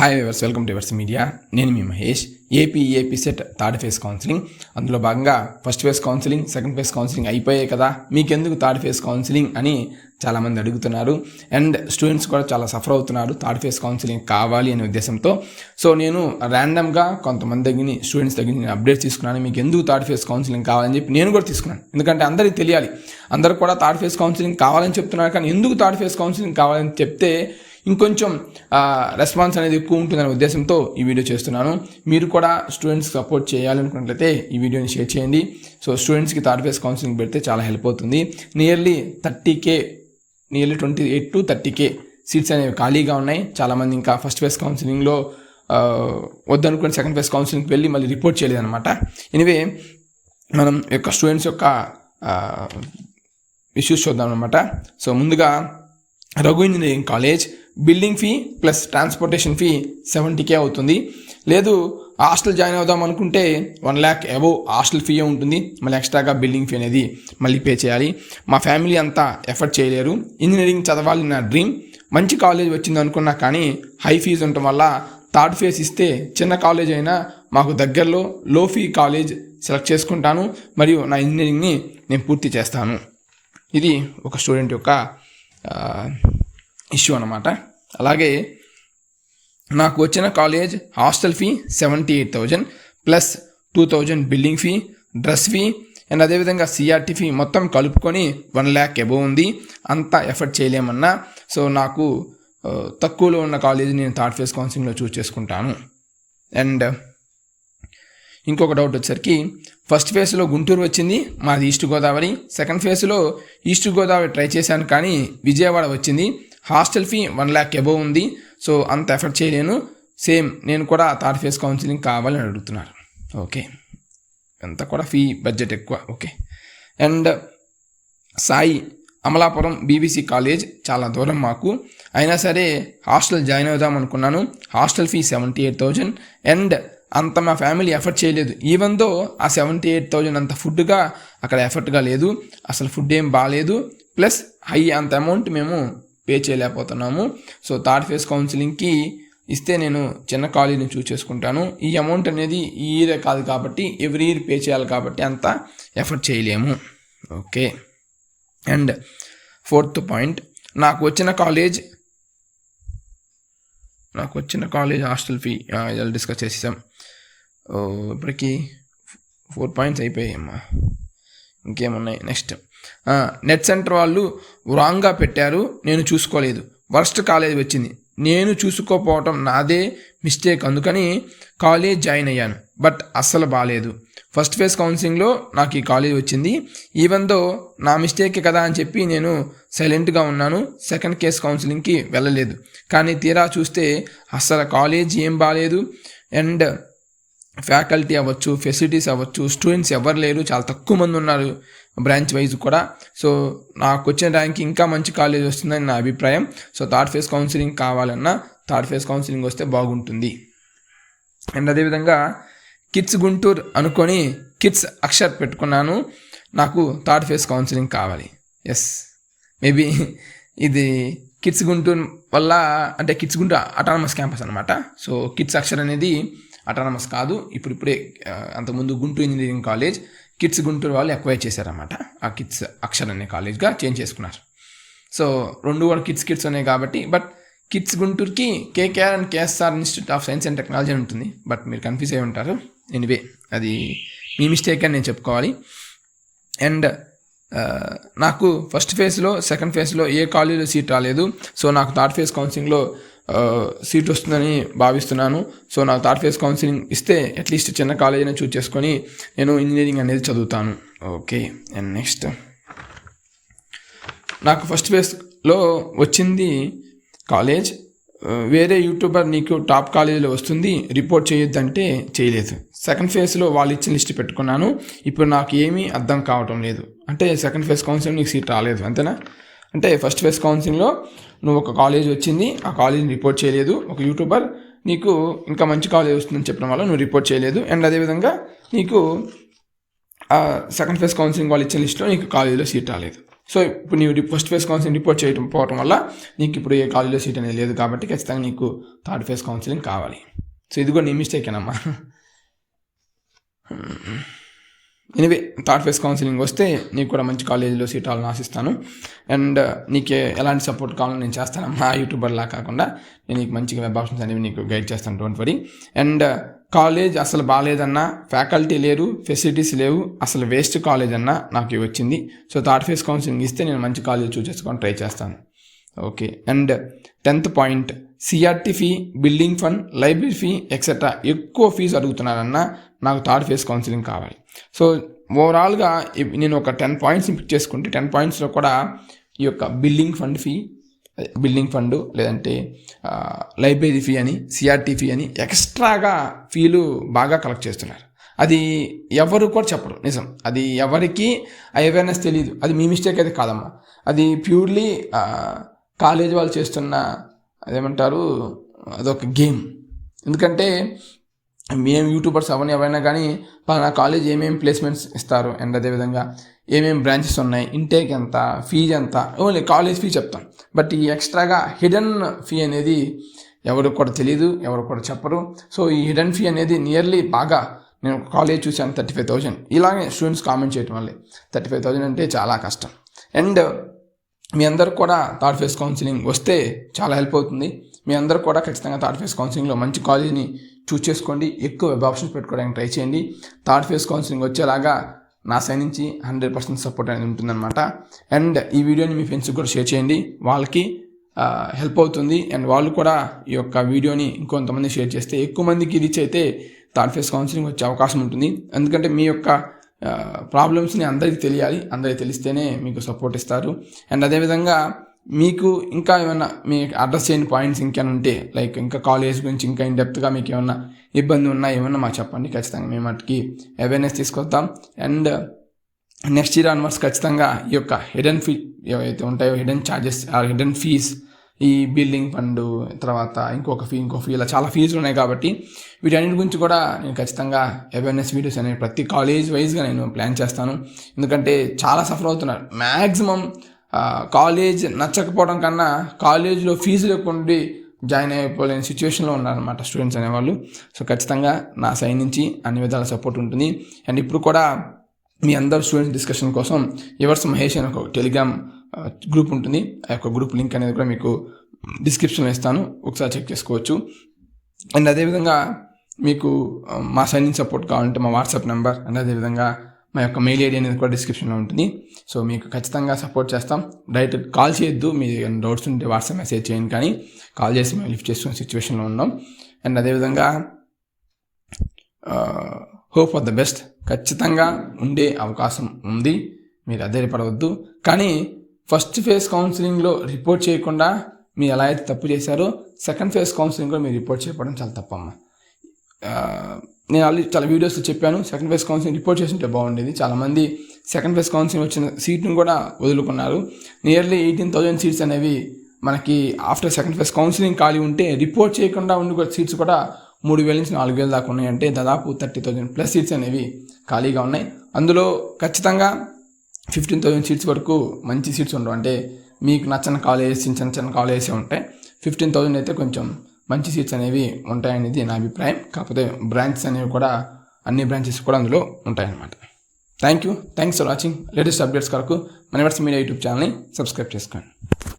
Hi viewers welcome to viewers media నేను మీ Mahesh AP AP SET third phase counselling అందులో భాగంగా first phase counselling second phase counselling అయిపోయాయి కదా. మీకెందుకు third phase counselling అని చాలామంది అడుగుతున్నారు. అండ్ స్టూడెంట్స్ కూడా చాలా సఫర్ అవుతున్నారు థర్డ్ ఫేజ్ కౌన్సిలింగ్ కావాలి అనే ఉద్దేశంతో. సో నేను ర్యాండమ్గా కొంతమంది దగ్గర స్టూడెంట్స్ దగ్గర నేను అప్డేట్ తీసుకున్నాను. మీకు ఎందుకు థర్డ్ ఫేజ్ కౌన్సిలింగ్ కావాలని చెప్పి నేను కూడా తీసుకున్నాను. ఎందుకంటే అందరికీ తెలియాలి. అందరూ కూడా థర్డ్ ఫేజ్ కౌన్సిలింగ్ కావాలని చెప్తున్నారు కానీ ఎందుకు థర్డ్ ఫేజ్ కౌన్సిలింగ్ కావాలని చెప్తే ఇంకొంచెం రెస్పాన్స్ అనేది ఎక్కువ ఉంటుందనే ఉద్దేశంతో ఈ వీడియో చేస్తున్నాను. మీరు కూడా స్టూడెంట్స్ సపోర్ట్ చేయాలనుకున్నట్లయితే ఈ వీడియోని షేర్ చేయండి. సో స్టూడెంట్స్కి థర్డ్ ఫేజ్ కౌన్సిలింగ్ పెడితే చాలా హెల్ప్ అవుతుంది. Nearly thirty K nearly twenty eight to thirty K seats అనేవి ఖాళీగా ఉన్నాయి. చాలామంది ఇంకా ఫస్ట్ ఫేజ్ కౌన్సిలింగ్లో వద్దనుకుని సెకండ్ ఫేజ్ కౌన్సిలింగ్కి వెళ్ళి మళ్ళీ రిపోర్ట్ చేయలేదు అనమాట ఎనివే మనం యొక్క స్టూడెంట్స్ యొక్క ఇష్యూస్ చూద్దాం అనమాట సో ముందుగా Raghu engineering college building fee plus transportation fee seventy K అవుతుంది. లేదు హాస్టల్ జాయిన్ అవుదాం అనుకుంటే one lakh above hostel fee ఉంటుంది. మళ్ళీ ఎక్స్ట్రాగా బిల్డింగ్ ఫీ అనేది మళ్ళీ పే చేయాలి. మా ఫ్యామిలీ అంతా ఎఫర్ట్ చేయలేరు. ఇంజనీరింగ్ చదవాలి నా డ్రీమ్. మంచి కాలేజ్ వచ్చింది అనుకున్నా కానీ హై ఫీజు ఉండటం వల్ల థర్డ్ ఫేజ్ ఇస్తే చిన్న కాలేజ్ అయినా మాకు దగ్గరలో లో ఫీ కాలేజ్ సెలెక్ట్ చేసుకుంటాను. మరియు నా ఇంజనీరింగ్ని నేను పూర్తి చేస్తాను. ఇది ఒక స్టూడెంట్ యొక్క ఇష్యూ అనమాట అలాగే నాకు వచ్చిన college hostel fee seventy eight thousand plus two thousand building fee dress fee and అదేవిధంగా సిఆర్టీ ఫీ మొత్తం కలుపుకొని వన్ ల్యాక్ ఎబో ఉంది. అంతా ఎఫర్ట్ చేయలేమన్నా. సో నాకు uh, తక్కువలో ఉన్న కాలేజ్ నేను థర్డ్ ఫేజ్ కౌన్సిలింగ్లో చూస్ చేసుకుంటాను. అండ్ ఇంకొక డౌట్ వచ్చేసరికి ఫస్ట్ ఫేజ్లో గుంటూరు వచ్చింది మాది ఈస్ట్ గోదావరి సెకండ్ ఫేజ్లో ఈస్ట్ గోదావరి ట్రై చేశాను కానీ విజయవాడ వచ్చింది. Hostel fee one lakh above ఉంది. సో అంత ఎఫర్ట్ చేయలేను. సేమ్ నేను కూడా థర్డ్ ఫేజ్ కౌన్సిలింగ్ కావాలని అడుగుతున్నారు. ఓకే. అంత కూడా ఫీ బడ్జెట్ ఎక్కువ. Okay. And Sai Amalapuram BBC college చాలా దూరం మాకు. అయినా సరే హాస్టల్ జాయిన్ అవుదాం అనుకున్నాను. Hostel fee seventy eight thousand. And అంత మా ఫ్యామిలీ ఎఫర్ట్ చేయలేదు. ఈవెన్ దో ఆ సెవెంటీ ఎయిట్ థౌజండ్ అంత ఫుడ్గా అక్కడ ఎఫర్ట్గా లేదు. అసలు ఫుడ్ ఏం బాగాలేదు ప్లస్ హై అంత అమౌంట్ మేము పే చేయలేకపోతున్నాము. సో థర్డ్ ఫేజ్ కౌన్సిలింగ్కి ఇస్తే నేను చిన్న కాలేజీని చూస్ చేసుకుంటాను. ఈ అమౌంట్ అనేది ఈ ఇయరే కాదు కాబట్టి ఎవ్రీ ఇయర్ పే చేయాలి కాబట్టి అంత ఎఫర్ట్ చేయలేము. ఓకే. అండ్ ఫోర్త్ పాయింట్ నాకు వచ్చిన కాలేజ్ నాకు వచ్చిన కాలేజ్ హాస్టల్ ఫీ ఇలా డిస్కస్ చేసేసాం. ఇప్పటికి ఫోర్ పాయింట్స్ అయిపోయాయమ్మా. ఇంకేమున్నాయి? నెక్స్ట్. నెట్ సెంటర్ వాళ్ళు రాంగ్గా పెట్టారు నేను చూసుకోలేదు. వర్స్ట్ కాలేజ్ వచ్చింది. నేను చూసుకోపోవటం నాదే మిస్టేక్ అందుకని కాలేజ్ జాయిన్ అయ్యాను. బట్ అస్సలు బాగాలేదు ఫస్ట్ ఫేజ్ కౌన్సిలింగ్లో నాకు ఈ కాలేజ్ వచ్చింది. ఈవెన్ దో నా మిస్టేకే కదా అని చెప్పి నేను సైలెంట్గా ఉన్నాను. సెకండ్ కేస్ కౌన్సిలింగ్కి వెళ్ళలేదు. కానీ తీరా చూస్తే అస్సలు కాలేజ్ ఏం బాగాలేదు అండ్ ఫ్యాకల్టీ అవ్వచ్చు ఫెసిలిటీస్ అవ్వచ్చు స్టూడెంట్స్ ఎవరు లేరు చాలా తక్కువ మంది ఉన్నారు బ్రాంచ్ వైజ్ కూడా. సో నాకు వచ్చిన ర్యాంక్ ఇంకా మంచి కాలేజ్ వస్తుందని నా అభిప్రాయం. సో థర్డ్ ఫేజ్ కౌన్సిలింగ్ కావాలన్నా థర్డ్ ఫేజ్ కౌన్సిలింగ్ వస్తే బాగుంటుంది. అండ్ అదేవిధంగా కిడ్స్ గుంటూరు అనుకొని కిడ్స్ అక్షర్ పెట్టుకున్నాను. నాకు థర్డ్ ఫేజ్ కౌన్సిలింగ్ కావాలి. ఎస్ మేబీ ఇది కిడ్స్ గుంటూరు వల్ల అంటే కిడ్స్ గుంటూరు అటానమస్ క్యాంపస్ అనమాట సో కిడ్స్ అక్షర్ అనేది అటానమస్ కాదు. ఇప్పుడు ఇప్పుడే అంతకుముందు Guntur engineering college kids Guntur వాళ్ళు అక్వైర్ చేశారన్నమాట. ఆ కిడ్స్ అక్షర్ అనే కాలేజ్గా చేంజ్ చేసుకున్నారు. సో రెండు కూడా కిడ్స్ కిడ్స్ ఉన్నాయి కాబట్టి but kids గుంటూరుకి KKR and KSR institute of science and technology అని ఉంటుంది. బట్ మీరు కన్ఫ్యూజ్ అయి ఉంటారు. ఎనివే అది మీ మిస్టేక్ అని నేను చెప్పుకోవాలి. అండ్ నాకు ఫస్ట్ ఫేజ్లో సెకండ్ ఫేజ్లో ఏ కాలేజీలో సీట్ రాలేదు. సో నాకు థర్డ్ ఫేజ్ కౌన్సిలింగ్లో సీట్ వస్తుందని భావిస్తున్నాను. సో నాకు థర్డ్ ఫేజ్ కౌన్సిలింగ్ ఇస్తే అట్లీస్ట్ చిన్న కాలేజీని చూస్ చేసుకొని నేను ఇంజనీరింగ్ అనేది చదువుతాను. Okay and next. నాకు ఫస్ట్ ఫేజ్లో వచ్చింది కాలేజ్. వేరే యూట్యూబర్ నీకు టాప్ కాలేజీలో వస్తుంది రిపోర్ట్ చేయొద్దంటే చేయలేదు. సెకండ్ ఫేజ్లో వాళ్ళు ఇచ్చిన లిస్ట్ పెట్టుకున్నాను. ఇప్పుడు నాకు ఏమీ అర్థం కావటం లేదు. అంటే సెకండ్ ఫేజ్ కౌన్సిలింగ్ నీకు సీట్ రాలేదు అంతేనా? అంటే ఫస్ట్ ఫేస్ కౌన్సిలింగ్లో నువ్వు ఒక కాలేజ్ వచ్చింది ఆ కాలేజీని రిపోర్ట్ చేయలేదు. ఒక యూట్యూబర్ నీకు ఇంకా మంచి కాలేజ్ వస్తుందని చెప్పడం వల్ల నువ్వు రిపోర్ట్ చేయలేదు. అండ్ అదేవిధంగా నీకు సెకండ్ ఫేస్ కౌన్సిలింగ్ వాళ్ళు ఇచ్చిన లిస్ట్లో నీకు కాలేజీలో సీట్ రాలేదు. సో ఇప్పుడు నీవు ఫస్ట్ ఫేస్ కౌన్సిలింగ్ రిపోర్ట్ చేయడం పోవడం వల్ల నీకు ఇప్పుడు ఏ కాలేజీలో సీట్ అనేది లేదు కాబట్టి ఖచ్చితంగా నీకు థర్డ్ ఫేస్ కౌన్సిలింగ్ కావాలి. సో ఇది కూడా నీ మిస్టేకేనమ్మా ఎనివే థర్డ్ ఫేస్ కౌన్సిలింగ్ వస్తే నీకు కూడా మంచి కాలేజీలో సీట్ అవ్వాలని ఆశిస్తాను. అండ్ uh, నీకు ఎలాంటి సపోర్ట్ కావాలని నేను చేస్తాను మా యూట్యూబర్లా కాకుండా నేను నీకు మంచిగా వెబ్ ఆప్షన్స్ అనేవి నీకు గైడ్ చేస్తాను డోంట్ వరీ అండ్ కాలేజ్ అసలు బాగాలేదన్నా ఫ్యాకల్టీ లేరు ఫెసిలిటీస్ లేవు అసలు వేస్ట్ కాలేజ్ అన్నా నాకు వచ్చింది. సో థర్డ్ ఫేస్ కౌన్సిలింగ్ ఇస్తే నేను మంచి కాలేజ్ చూస్ చేసుకొని ట్రై చేస్తాను. Okay. And tenth point CRT fee building fund library fee etcetera ఎక్కువ ఫీజు అడుగుతున్నారన్నా నాకు థర్డ్ ఫేజ్ కౌన్సిలింగ్ కావాలి. సో ఓవరాల్గా నేను ఒక టెన్ పాయింట్స్ని పిక్ చేసుకుంటే టెన్ పాయింట్స్లో కూడా ఈ యొక్క building fund fee building fund లేదంటే లైబ్రరీ ఫీ అని సిఆర్టీ ఫీ అని ఎక్స్ట్రాగా ఫీలు బాగా కలెక్ట్ చేస్తున్నారు. అది ఎవరు కూడా చెప్పరు నిజం. అది ఎవరికి అవేర్నెస్ తెలియదు అది మీ మిస్టేక్ అయితే కాదమ్మా. అది ప్యూర్లీ కాలేజ్ వాళ్ళు చేస్తున్న అదేమంటారు అదొక గేమ్. ఎందుకంటే మేము యూట్యూబర్స్ అవన్నీ ఎవరైనా కానీ పలానా కాలేజ్ ఏమేమి ప్లేస్మెంట్స్ ఇస్తారు అండ్ అదేవిధంగా ఏమేమి బ్రాంచెస్ ఉన్నాయి ఇంటేక్ ఎంత ఫీజు ఎంత ఓన్లీ కాలేజ్ ఫీ చెప్తాం. బట్ ఈ ఎక్స్ట్రాగా హిడెన్ ఫీ అనేది ఎవరికి కూడా తెలియదు ఎవరు కూడా చెప్పరు. సో ఈ హిడెన్ ఫీ అనేది నియర్లీ బాగా నేను కాలేజ్ చూశాను థర్టీ ఫైవ్ థౌజండ్ ఇలాగే స్టూడెంట్స్ కామెంట్ చేయటం వల్లే థర్టీ ఫైవ్ థౌజండ్ అంటే చాలా కష్టం. అండ్ మీ అందరు కూడా థర్డ్ ఫేస్ కౌన్సిలింగ్ వస్తే చాలా హెల్ప్ అవుతుంది. మీ అందరు కూడా ఖచ్చితంగా థర్డ్ ఫేస్ కౌన్సిలింగ్లో మంచి కాలేజీని చూస్ చేసుకోండి. ఎక్కువ వెబ్ ఆప్షన్స్ పెట్టుకోవడానికి ట్రై చేయండి. థర్డ్ ఫేస్ కౌన్సిలింగ్ వచ్చేలాగా నా సైడ్ నుంచి హండ్రెడ్ పర్సెంట్ సపోర్ట్ అనేది ఉంటుందన్నమాట. అండ్ ఈ వీడియోని మీ ఫ్రెండ్స్కి కూడా షేర్ చేయండి. వాళ్ళకి హెల్ప్ అవుతుంది. అండ్ వాళ్ళు కూడా ఈ యొక్క వీడియోని ఇంకొంతమంది షేర్ చేస్తే ఎక్కువ మందికి రీచ్ అయితే థర్డ్ ఫేస్ కౌన్సిలింగ్ వచ్చే అవకాశం ఉంటుంది. ఎందుకంటే మీ యొక్క ప్రాబ్లమ్స్ని అందరికీ తెలియాలి. అందరికి తెలిస్తేనే మీకు సపోర్ట్ ఇస్తారు. అండ్ అదేవిధంగా మీకు ఇంకా ఏమైనా మీ అడ్రస్ చేయని పాయింట్స్ ఇంకేమైనా ఉంటే లైక్ ఇంకా కాలేజ్ గురించి ఇంకా ఇన్ డెప్త్గా మీకు ఏమైనా ఇబ్బంది ఉన్నా ఏమన్నా మాకు చెప్పండి. ఖచ్చితంగా మేము వాటికి అవేర్నెస్ తీసుకొస్తాం. అండ్ నెక్స్ట్ ఇయర్ ఆన్వర్స్ ఖచ్చితంగా ఈ యొక్క హిడెన్ ఫీ ఏవైతే ఉంటాయో hidden charges or hidden fees ఈ బిల్డింగ్ ఫండ్ తర్వాత ఇంకొక ఫీ ఇంకో ఫీ ఇలా చాలా ఫీజులు ఉన్నాయి కాబట్టి వీటన్నిటి గురించి కూడా నేను ఖచ్చితంగా అవేర్నెస్ వీడియోస్ అనేవి ప్రతి కాలేజ్ వైజ్గా నేను ప్లాన్ చేస్తాను. ఎందుకంటే చాలా సఫర్ అవుతున్నారు. మ్యాక్సిమం కాలేజ్ నచ్చకపోవడం కన్నా కాలేజ్లో ఫీజులు ఎక్కువ ఉండి జాయిన్ అయిపోలేని సిచ్యువేషన్లో ఉన్నారనమాట స్టూడెంట్స్ అనేవాళ్ళు. సో ఖచ్చితంగా నా సైడ్ నుంచి అన్ని విధాల సపోర్ట్ ఉంటుంది. అండ్ ఇప్పుడు కూడా మీ అందరు స్టూడెంట్స్ డిస్కషన్ కోసం ఎవర్స్ మహేష్ అని ఒక టెలిగ్రామ్ గ్రూప్ ఉంటుంది. ఆ యొక్క గ్రూప్ లింక్ అనేది కూడా మీకు డిస్క్రిప్షన్లో ఇస్తాను. ఒకసారి చెక్ చేసుకోవచ్చు. అండ్ అదేవిధంగా మీకు మా సైన్ ఇన్ సపోర్ట్ కావాలంటే మా వాట్సాప్ నెంబర్ అండ్ అదేవిధంగా మా యొక్క మెయిల్ ఐడి అనేది కూడా డిస్క్రిప్షన్లో ఉంటుంది. సో మీకు ఖచ్చితంగా సపోర్ట్ చేస్తాం. డైరెక్ట్ కాల్ చేయొద్దు. మీ డౌట్స్ ఉంటే వాట్సాప్ మెసేజ్ చేయండి కానీ కాల్ చేసి మేము లిఫ్ట్ చేస్తున్న సిచ్యువేషన్లో ఉన్నాం. అండ్ అదేవిధంగా హోప్ ఫర్ ద బెస్ట్ ఖచ్చితంగా ఉండే అవకాశం ఉంది. మీరు అధైర్యపడవద్దు. కానీ ఫస్ట్ ఫేజ్ కౌన్సిలింగ్లో రిపోర్ట్ చేయకుండా మీరు ఎలా అయితే తప్పు చేశారో సెకండ్ ఫేజ్ కౌన్సిలింగ్లో మీరు రిపోర్ట్ చేయడం చాలా తప్పమ్మ. నేను ఆల్రెడీ చాలా వీడియోస్లో చెప్పాను. సెకండ్ ఫేజ్ కౌన్సిలింగ్ రిపోర్ట్ చేస్తుంటే బాగుండేది. చాలామంది సెకండ్ ఫేజ్ కౌన్సిలింగ్ వచ్చిన సీట్ను కూడా వదులుకున్నారు. నియర్లీ ఎయిటీన్ థౌజండ్ సీట్స్ అనేవి మనకి ఆఫ్టర్ సెకండ్ ఫేజ్ కౌన్సిలింగ్ ఖాళీ ఉంటే రిపోర్ట్ చేయకుండా ఉండి సీట్స్ కూడా మూడు వేల నుంచి నాలుగు వేల దాకా ఉన్నాయి అంటే దాదాపు థర్టీ థౌజండ్ ప్లస్ సీట్స్ అనేవి ఖాళీగా ఉన్నాయి. అందులో ఖచ్చితంగా ఫిఫ్టీన్ థౌజండ్ సీట్స్ వరకు మంచి సీట్స్ ఉండవు. అంటే మీకు నచ్చని కాలేజెస్ చిన్న చిన్న కాలేజెస్ ఉంటాయి. ఫిఫ్టీన్ థౌజండ్ అయితే కొంచెం మంచి సీట్స్ అనేవి ఉంటాయనేది నా అభిప్రాయం. కాకపోతే బ్రాంచెస్ అనేవి కూడా అన్ని బ్రాంచెస్ కూడా అందులో ఉంటాయన్నమాట. Thank you thanks for watching latest updates కొరకు మన మీడియా యూట్యూబ్ ఛానల్ని సబ్స్క్రైబ్ చేసుకోండి.